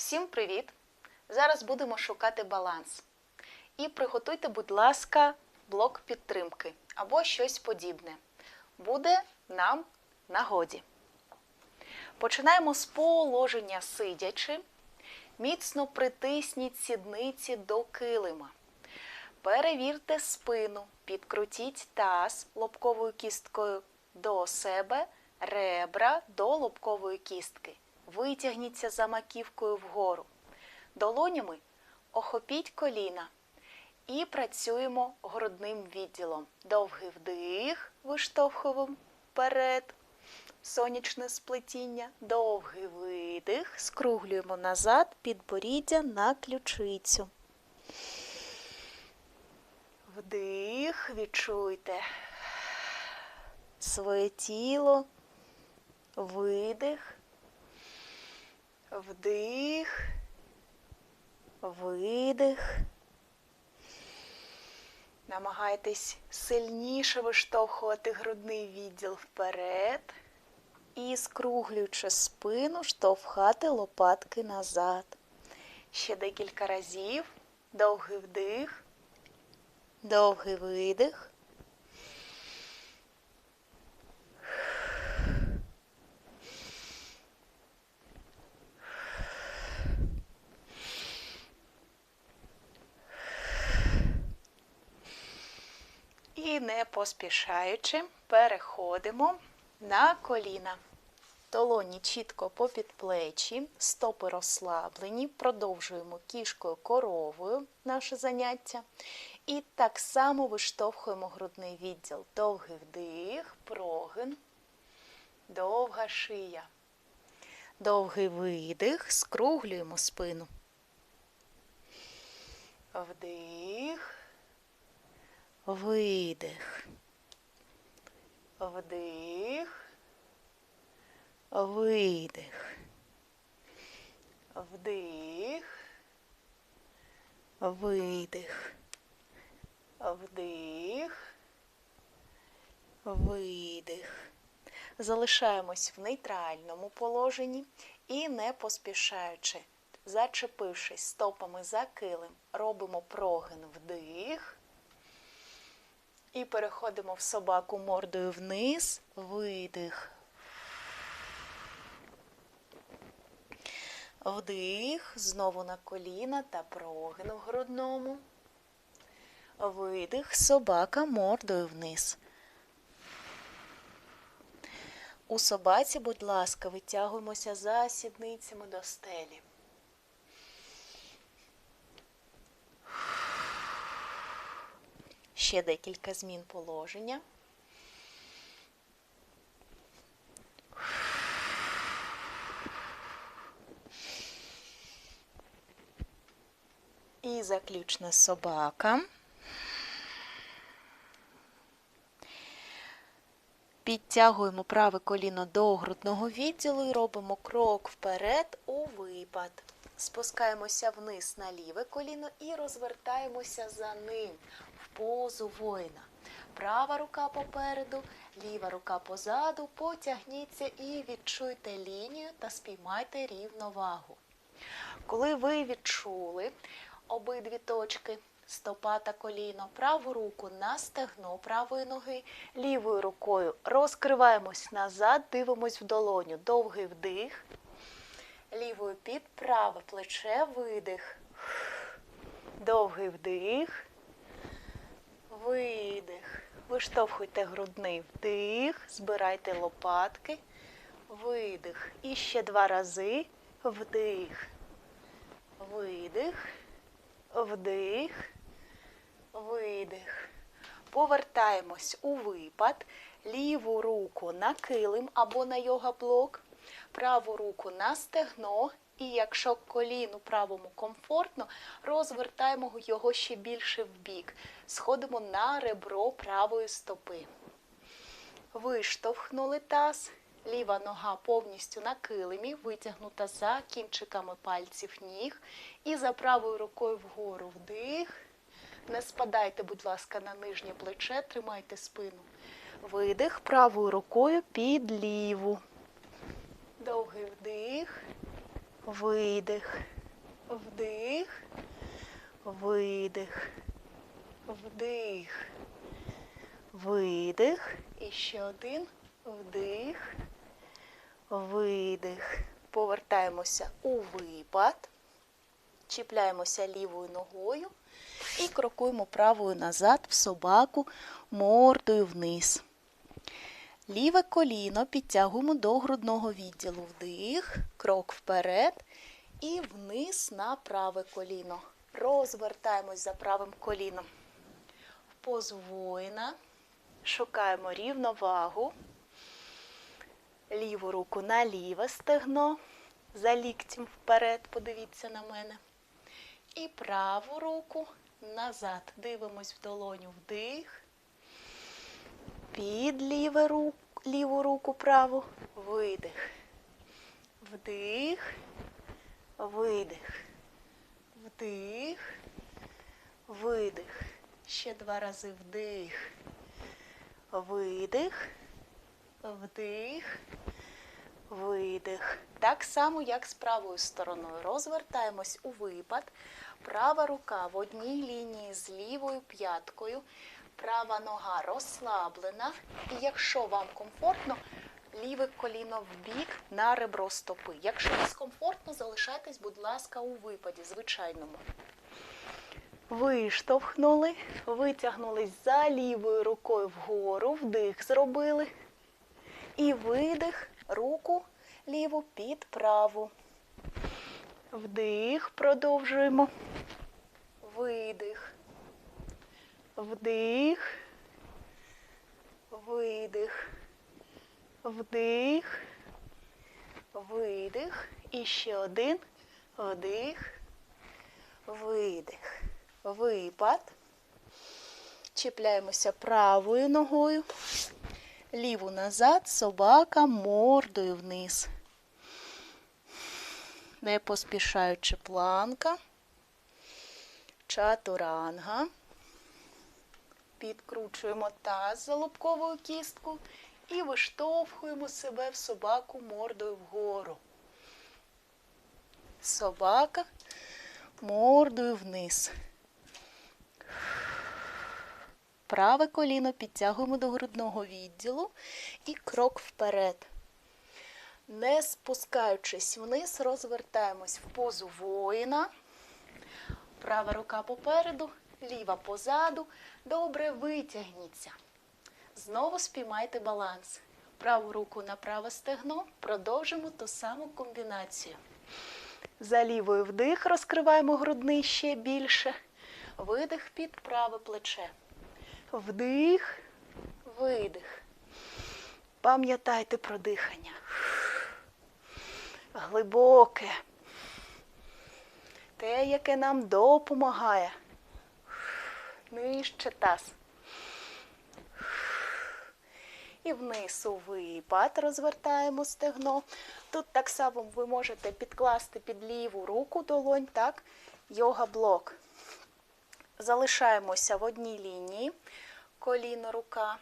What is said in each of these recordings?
Всім привіт! Зараз будемо шукати баланс. І приготуйте, будь ласка, блок підтримки або щось подібне. Буде нам нагоді. Починаємо з положення сидячи. Міцно притисніть сідниці до килима. Перевірте спину, підкрутіть таз лобковою кісткою до себе, ребра до лобкової кістки. Витягніться за маківкою вгору. Долонями охопіть коліна і працюємо грудним відділом. Довгий вдих, виштовхуємо вперед, сонячне сплетіння, довгий видих, скруглюємо назад, підборіддя на ключицю. Вдих, відчуйте своє тіло, видих, вдих, видих. Намагайтесь сильніше виштовхувати грудний відділ вперед і, скруглюючи спину, штовхати лопатки назад. Ще декілька разів. Довгий вдих. Довгий видих. І не поспішаючи переходимо на коліна. Долоні чітко по підплечі, стопи розслаблені, продовжуємо кішкою коровою наше заняття. І так само виштовхуємо грудний відділ. Довгий вдих, прогин, довга шия. Довгий видих, скруглюємо спину. Вдих, видих. Вдих. Видих. Вдих. Видих. Вдих. Видих. Залишаємось в нейтральному положенні і не поспішаючи, зачепившись стопами за килим, робимо прогин вдих. І переходимо в собаку мордою вниз, видих. Вдих, знову на коліна та прогин в грудному. Видих, собака мордою вниз. У собаці, будь ласка, витягуємося за сідницями до стелі. Ще декілька змін положення. І заключна собака. Підтягуємо праве коліно до грудного відділу і робимо крок вперед у випад. Спускаємося вниз на ліве коліно і розвертаємося за ним позу воїна. Права рука попереду, ліва рука позаду. Потягніться і відчуйте лінію та спіймайте рівновагу. Коли ви відчули обидві точки, стопа та коліно, праву руку на стегно правої ноги, лівою рукою розкриваємось назад, дивимось в долоню. Довгий вдих. Лівою під праве плече видих. Довгий вдих. Видих. Виштовхуйте грудний вдих, збирайте лопатки, видих. І ще два рази. Вдих. Видих. Вдих. Видих. Повертаємось у випад. Ліву руку на килим або на йога-блок, праву руку на стегно. І якщо коліну правому комфортно, розвертаємо його ще більше в бік. Сходимо на ребро правої стопи. Виштовхнули таз. Ліва нога повністю на килимі, витягнута за кінчиками пальців ніг. І за правою рукою вгору вдих. Не спадайте, будь ласка, на нижнє плече, тримайте спину. Видих правою рукою під ліву. Довгий вдих. Видих, вдих, видих, вдих, видих. І ще один вдих, видих. Повертаємося у випад. Чіпляємося лівою ногою і крокуємо правою назад в собаку мордою вниз. Ліве коліно підтягуємо до грудного відділу. Вдих, крок вперед і вниз на праве коліно. Розвертаємось за правим коліном. В позу воїна. Шукаємо рівновагу. Ліву руку на ліве стегно. За ліктем вперед, подивіться на мене. І праву руку назад. Дивимось в долоню вдих. Під ліве ру- ліву руку праву. Видих. Вдих. Видих. Вдих. Видих. Ще два рази вдих. Видих. Вдих. Видих. Так само, як з правою стороною. Розвертаємось у випад. Права рука в одній лінії з лівою п'яткою. Права нога розслаблена. І якщо вам комфортно, ліве коліно в бік на ребро стопи. Якщо дискомфортно, залишайтесь, будь ласка, у випаді, звичайному. Виштовхнули, витягнулись за лівою рукою вгору, вдих зробили. І видих, руку ліву під праву. Вдих, продовжуємо. Видих. Вдих. Видих. Вдих. Видих. І ще один. Вдих. Видих. Випад. Чіпляємося правою ногою. Ліву назад, собака мордою вниз. Не поспішаючи планка. Чатуранга. Підкручуємо таз за лобковою кісткою і виштовхуємо себе в собаку мордою вгору. Собака мордою вниз. Праве коліно підтягуємо до грудного відділу і крок вперед. Не спускаючись вниз, розвертаємось в позу воїна. Права рука попереду, ліва позаду. Добре витягніться. Знову спіймайте баланс. Праву руку на праве стегно. Продовжимо ту саму комбінацію. За лівою вдих розкриваємо грудний ще більше. Видих під праве плече. Вдих, видих. Пам'ятайте про дихання. Глибоке. Те, яке нам допомагає. Нижче таз. І вниз у випад розвертаємо стегно. Тут так само ви можете підкласти під ліву руку долонь, так? Йога-блок. Залишаємося в одній лінії, коліно, рука.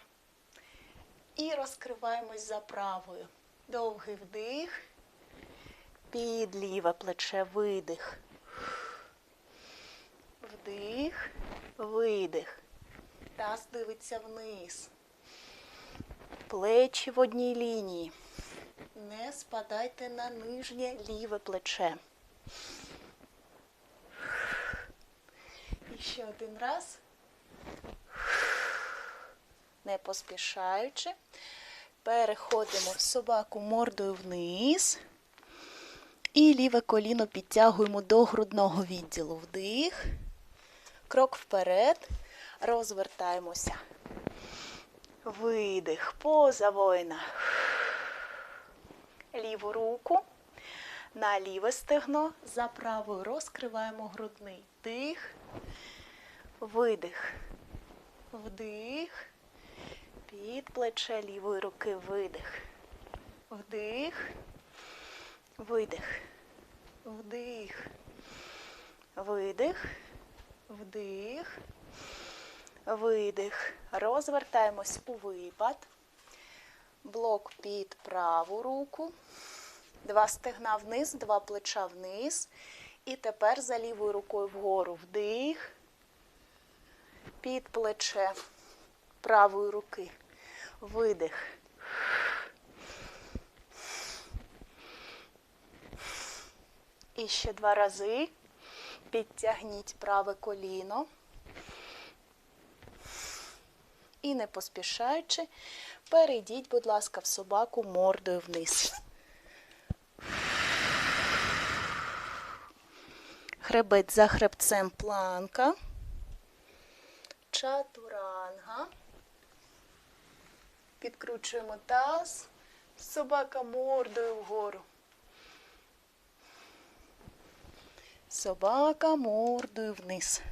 І розкриваємось за правою. Довгий вдих. Під ліве плече видих. Вдих, видих. Таз дивиться вниз. Плечі в одній лінії. Не спадайте на нижнє ліве плече. І ще один раз. Не поспішаючи. Переходимо в собаку мордою вниз. І ліве коліно підтягуємо до грудного відділу. Вдих. Крок вперед. Розвертаємося. Видих. Поза воїна. Ліву руку на ліве стегно. За правою розкриваємо грудний. Дих. Видих. Вдих. Під плече лівої руки видих. Вдих. Видих. Вдих. Видих. Вдих. Видих. Розвертаємось у випад. Блок під праву руку. Два стегна вниз, два плеча вниз. І тепер за лівою рукою вгору вдих. Під плече правої руки. Видих. І ще два рази. Підтягніть праве коліно. І не поспішаючи, перейдіть, будь ласка, в собаку мордою вниз. Хребець за хребцем планка. Чатуранга. Підкручуємо таз. Собака мордою вгору. Собака мордою вниз.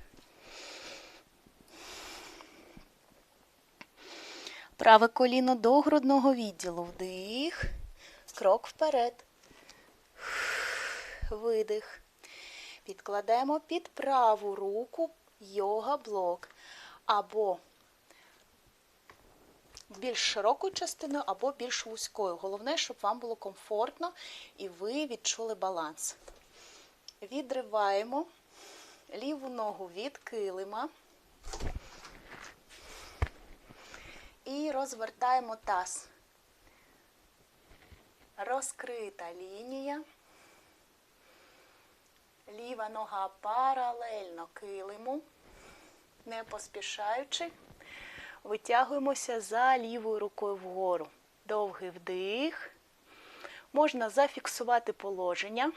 Праве коліно до грудного відділу. Вдих. Крок вперед. Видих. Підкладемо під праву руку йога блок. Або більш широкою частиною, або більш вузькою. Головне, щоб вам було комфортно і ви відчули баланс. Відриваємо ліву ногу від килима і розвертаємо таз. Розкрита лінія. Ліва нога паралельно килиму, не поспішаючи. Витягуємося за лівою рукою вгору. Довгий вдих. Можна зафіксувати положення,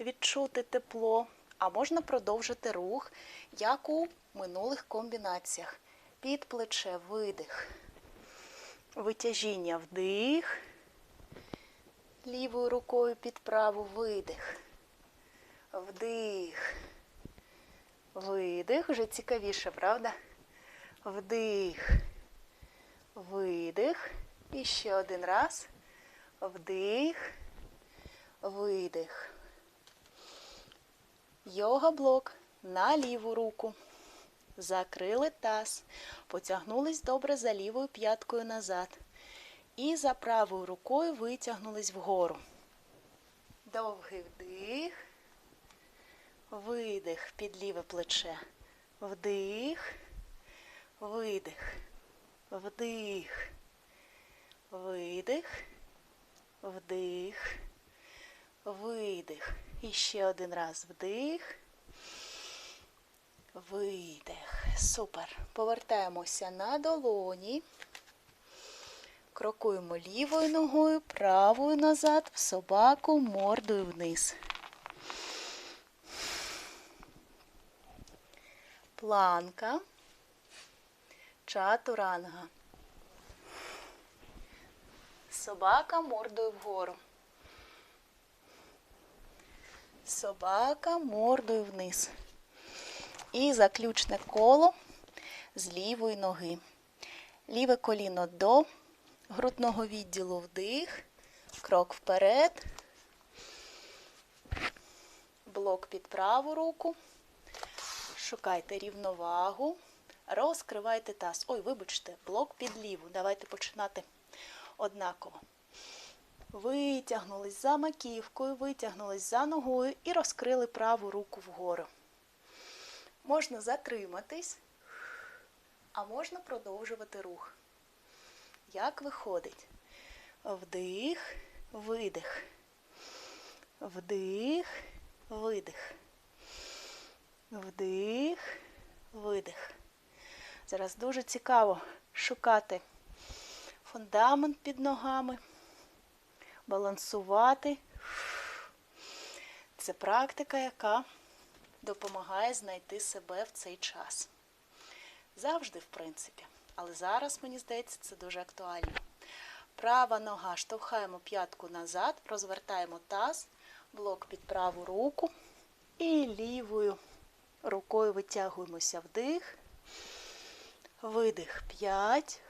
відчути тепло, а можна продовжити рух, як у минулих комбінаціях. Під плече видих. Витяжіння вдих. Лівою рукою під праву видих. Вдих. Видих. Вже цікавіше, правда? Вдих. Видих. І ще один раз. Вдих. Видих. Йога блок на ліву руку. Закрили таз. Потягнулись добре за лівою п'яткою назад. І за правою рукою витягнулись вгору. Довгий вдих. Видих під ліве плече. Вдих. Видих. Вдих. Видих. Вдих. Видих. І ще один раз вдих. Видих. Супер. Повертаємося на долоні. Крокуємо лівою ногою, правою назад, в собаку, мордою вниз. Планка. Чатуранга. Собака мордою вгору. Собака мордою вниз. І заключне коло з лівої ноги. Ліве коліно до грудного відділу вдих. Крок вперед. Блок під праву руку. Шукайте рівновагу. Розкривайте таз. Ой, вибачте, блок під ліву. Давайте починати однаково. Витягнулись за маківкою, витягнулись за ногою і розкрили праву руку вгору. Можна затриматись, а можна продовжувати рух. Як виходить? Вдих, видих. Вдих, видих. Вдих, видих. Зараз дуже цікаво шукати фундамент під ногами, балансувати. Це практика, яка допомагає знайти себе в цей час. Завжди, в принципі. Але зараз, мені здається, це дуже актуально. Права нога, штовхаємо п'ятку назад, розвертаємо таз, блок під праву руку і лівою рукою витягуємося вдих, видих 5,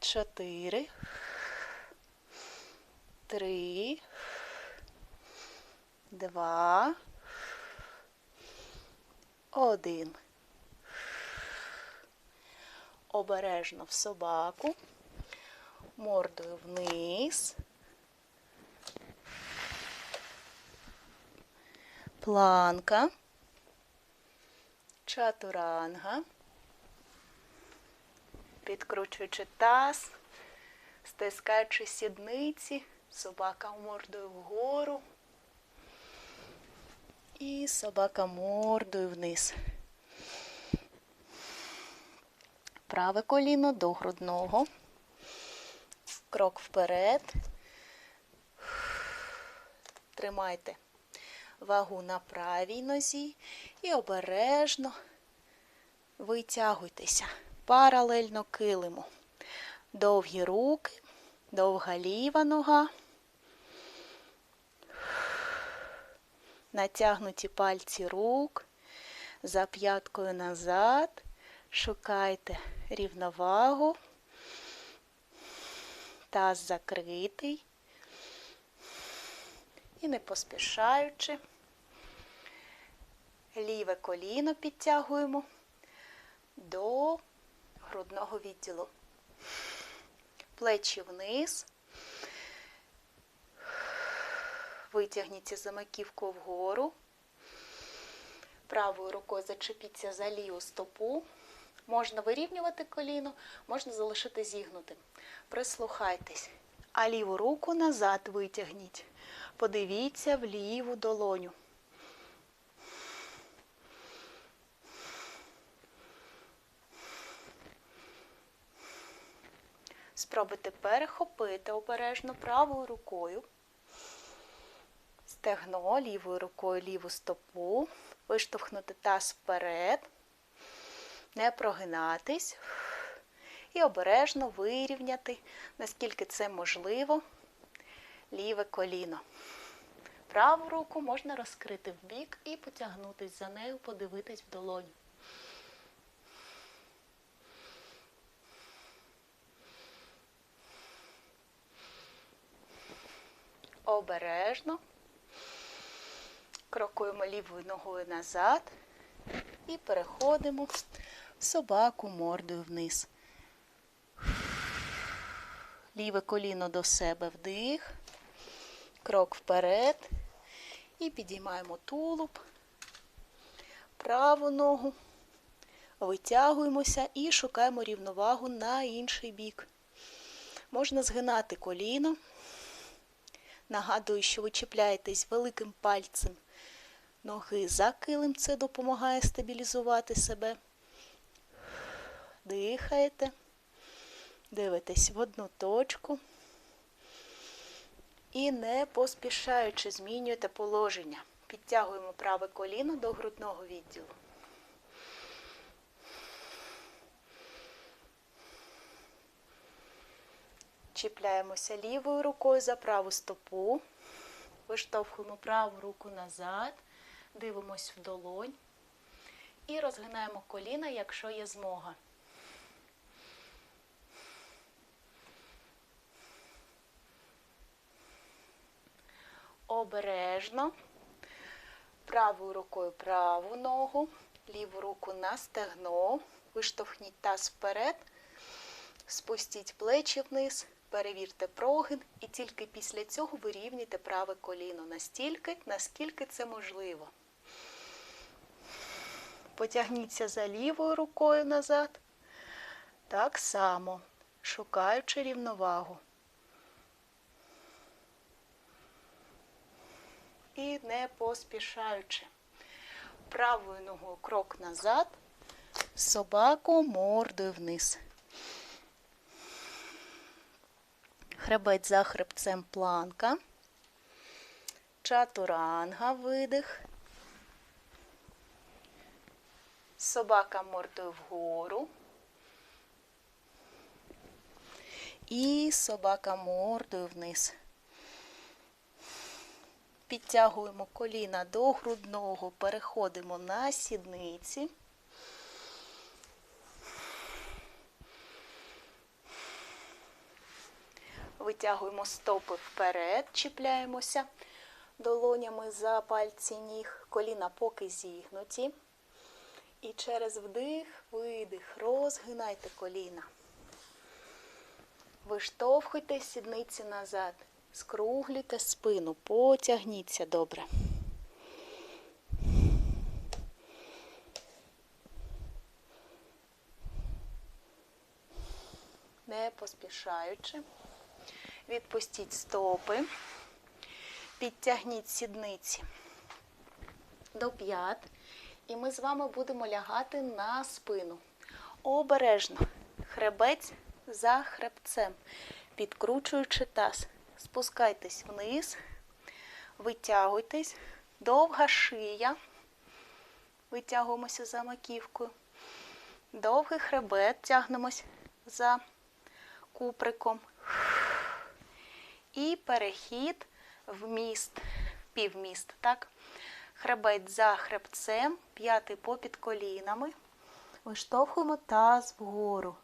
4, три, два, один. Обережно в собаку, мордою вниз. Планка, чатуранга, підкручуючи таз, стискаючи сідниці собака мордою вгору і собака мордою вниз. Праве коліно до грудного. Крок вперед. Тримайте вагу на правій нозі і обережно витягуйтеся паралельно килиму. Довгі руки, довга ліва нога. Натягнуті пальці рук, за п'яткою назад. Шукайте рівновагу. Таз закритий. І не поспішаючи. Ліве коліно підтягуємо до грудного відділу. Плечі вниз. Витягніться за маківку вгору. Правою рукою зачепіться за ліву стопу. Можна вирівнювати коліно, можна залишити зігнутим. Прислухайтесь. А ліву руку назад витягніть. Подивіться в ліву долоню. Спробуйте перехопити обережно правою рукою. Стегно лівою рукою ліву стопу. Виштовхнути таз вперед. Не прогинатись. І обережно вирівняти, наскільки це можливо, ліве коліно. Праву руку можна розкрити в бік і потягнутись за нею, подивитись в долоню. Обережно. Крокуємо лівою ногою назад і переходимо в собаку мордою вниз. Ліве коліно до себе вдих, крок вперед і підіймаємо тулуб, праву ногу, витягуємося і шукаємо рівновагу на інший бік. Можна згинати коліно. Нагадую, що ви чіпляєтесь великим пальцем ноги за килим, це допомагає стабілізувати себе. Дихаєте, дивитесь в одну точку і не поспішаючи змінюєте положення. Підтягуємо праве коліно до грудного відділу. Чіпляємося лівою рукою за праву стопу. Виштовхуємо праву руку назад, дивимось в долонь і розгинаємо коліна, якщо є змога. Обережно. Правою рукою праву ногу, ліву руку на стегно. Виштовхніть таз вперед, спустіть плечі вниз, перевірте прогин і тільки після цього вирівнюйте праве коліно настільки, наскільки це можливо. Потягніться за лівою рукою назад. Так само, шукаючи рівновагу. І не поспішаючи. Правою ногою крок назад, собаку мордою вниз. Хребець за хребцем планка. Чатуранга видих. Собака мордою вгору. І собака мордою вниз. Підтягуємо коліна до грудного, переходимо на сідниці. Витягуємо стопи вперед, чіпляємося долонями за пальці ніг, коліна поки зігнуті. І через вдих, видих, розгинайте коліна. Виштовхуйте сідниці назад. Скруглюйте спину, потягніться добре. Не поспішаючи. Відпустіть стопи, підтягніть сідниці до п'ят. І ми з вами будемо лягати на спину. Обережно. Хребець за хребцем. Підкручуючи таз. Спускайтесь вниз, витягуйтесь, довга шия. Витягуємося за маківкою. Довгий хребет тягнемось за куприком. І перехід в міст, півміст, так? Хребець за хребцем, п'ятий попід колінами. Виштовхуємо таз вгору.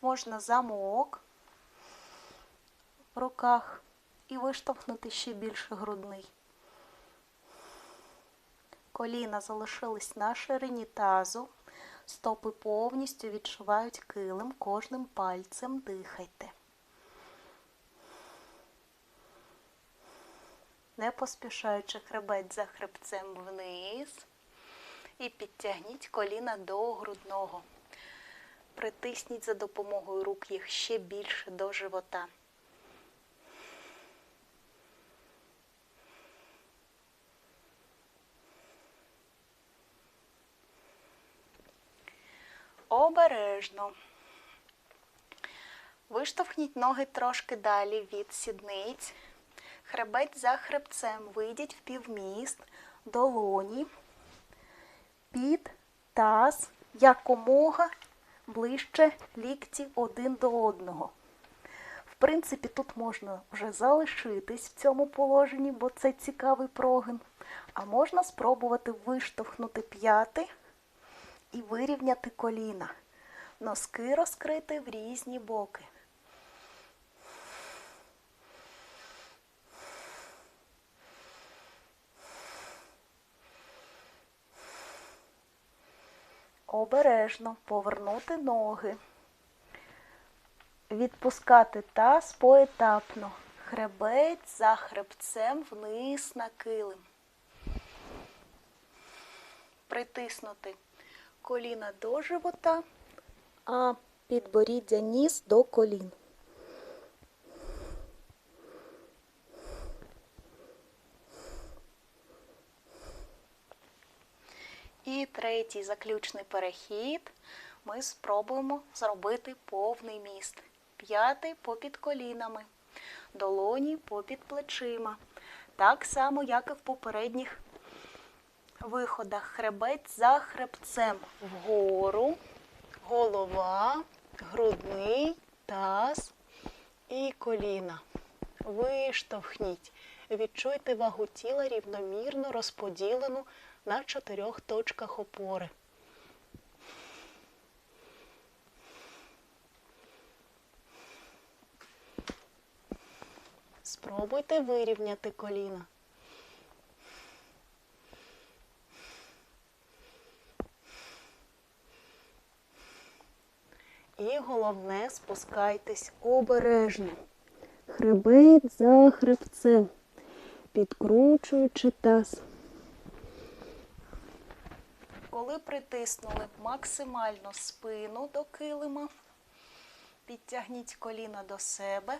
Можна замок в руках і виштовхнути ще більше грудний. Коліна залишились на ширині тазу. Стопи повністю відчувають килим кожним пальцем дихайте. Не поспішаючи хребець за хребцем вниз і підтягніть коліна до грудного. Притисніть за допомогою рук їх ще більше до живота. Обережно. Виштовхніть ноги трошки далі від сідниць. Хребець за хребцем. Вийдіть в півміст, долоні, під таз якомога ближче лікті один до одного. В принципі, тут можна вже залишитись в цьому положенні, бо це цікавий прогин. А можна спробувати виштовхнути п'яти і вирівняти коліна. Носки розкрити в різні боки. Обережно повернути ноги. Відпускати таз поетапно. Хребець за хребцем вниз на килим. Притиснути коліна до живота, а підборіддя ніс до колін. І третій заключний перехід ми спробуємо зробити повний міст. П'ятий попід колінами, долоні попід плечима. Так само, як і в попередніх виходах. Хребець за хребцем вгору, голова, грудний, таз і коліна. Виштовхніть. Відчуйте вагу тіла рівномірно розподілену на чотирьох точках опори. Спробуйте вирівняти коліна. І головне спускайтесь обережно. Хребець за хребцем, підкручуючи таз. Коли притиснули максимально спину до килима, підтягніть коліна до себе,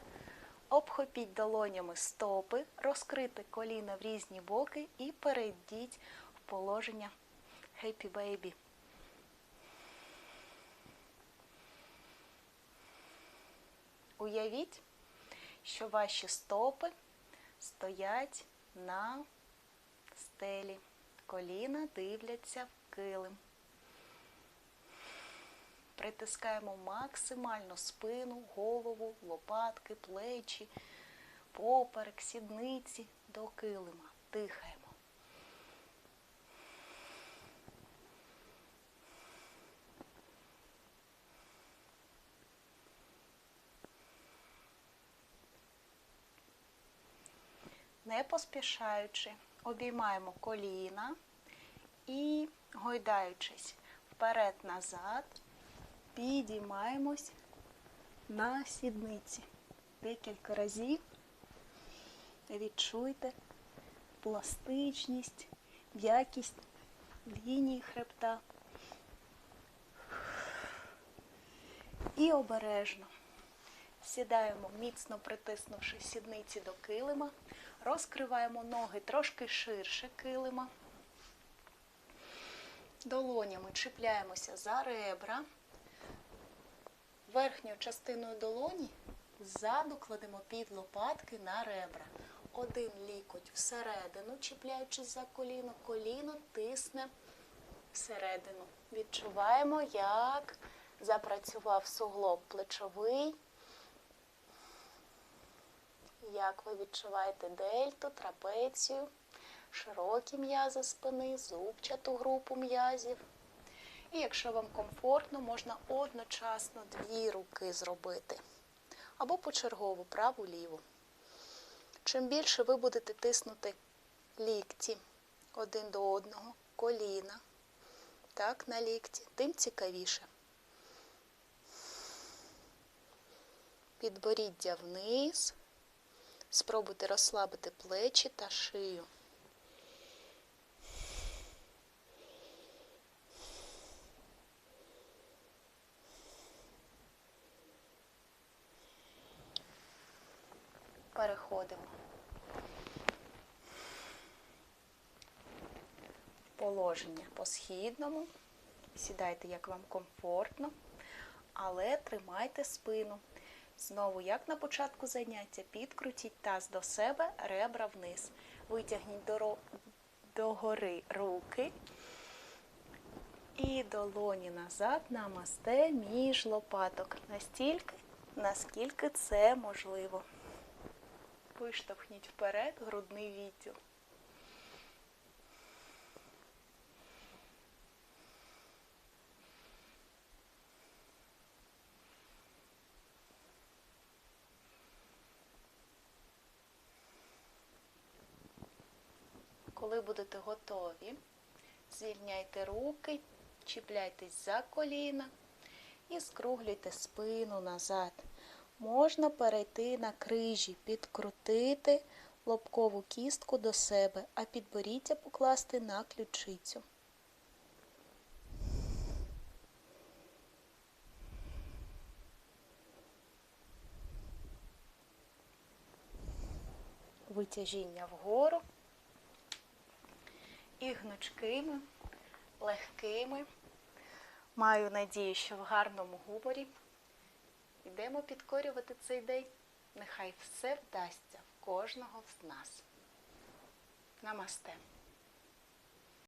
обхопіть долонями стопи, розкрити коліна в різні боки і перейдіть в положення Happy Baby. Уявіть, що ваші стопи стоять на стелі. Коліна дивляться килим. Притискаємо максимально спину, голову, лопатки, плечі, поперек, сідниці до килима. Дихаємо. Не поспішаючи, обіймаємо коліна і, гойдаючись вперед-назад, підіймаємось на сідниці. Декілька разів відчуйте пластичність, м'якість лінії хребта. І обережно сідаємо, міцно притиснувши сідниці до килима, розкриваємо ноги трошки ширше килима. Долонями чіпляємося за ребра. Верхньою частиною долоні ззаду кладемо під лопатки на ребра. Один лікоть всередину, чіпляючись за коліно, коліно тисне всередину. Відчуваємо, як запрацював суглоб плечовий. Як ви відчуваєте дельту, трапецію, широкі м'язи спини, зубчату групу м'язів. І якщо вам комфортно, можна одночасно дві руки зробити. Або почергово праву ліву. Чим більше ви будете тиснути лікті один до одного, коліна, так, на лікті, тим цікавіше. Підборіддя вниз. Спробуйте розслабити плечі та шию. Переходимо. Положення по східному. Сідайте, як вам комфортно, але тримайте спину. Знову, як на початку заняття, підкрутіть таз до себе, ребра вниз. Витягніть до, до гори руки і долоні назад намасте між лопаток. Настільки, наскільки це можливо. Виштовхніть вперед грудний відділ. Коли будете готові, звільняйте руки, чіпляйтесь за коліна і скруглюйте спину назад. Можна перейти на крижі, підкрутити лобкову кістку до себе, а підборіддя покласти на ключицю. Витяжіння вгору і гнучкими, легкими. Маю надію, що в гарному гуморі йдемо підкорювати цей день. Нехай все вдасться в кожного з нас. Намасте.